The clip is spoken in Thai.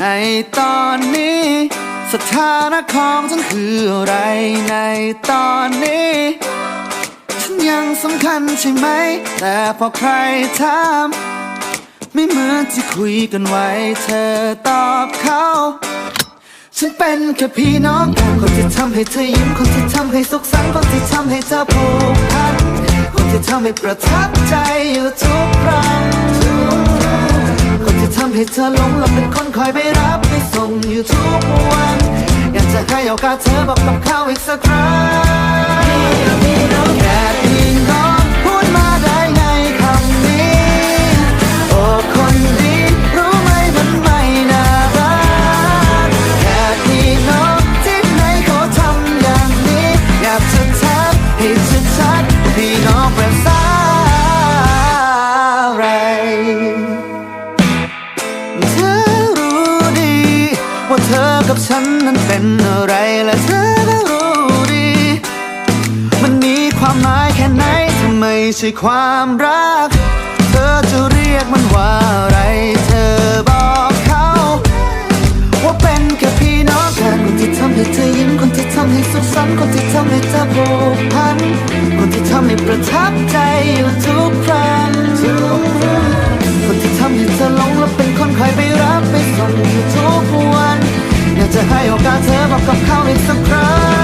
ในตอนนี้ สถานะของฉันคืออะไรในตอนนี้ ฉันยังสำคัญใช่ไหม แต่พอใครถามไม่เหมือนที่คุยกันไว้ เธอตอบเขาฉันเป็นแค่พี่น้องกันคนที่ทำให้เธอยิ้มคนที่ทำให้สุขสันต์คนที่ทำให้เธอผูกพันคนที่ทำให้ประทับใจอยู่ทุกครั้ง ให้เธอหลงและเป็นคนคอยไปรับไปส่งอยู่ทุกวัน อยากจะให้โอกาสเธอบอกกับเขาอีกสักครั้ง ว่าเธอกับฉันนั้นเป็นอะไรและเธอก็รู้ดี มันมีความหมายแค่ไหนทำไมใช่ความรัก เธอจะเรียกมันว่าอะไรเธอบอกเขา ว่าเป็นแค่พี่น้องกันคนที่ทำให้เธอยิ้มคนที่ทำให้สุขสันต์คนที่ทำให้เธอผูกพันคนที่ทำให้ประทับใจอยู่ทุกครั้ง your guns and I'm gonna call it some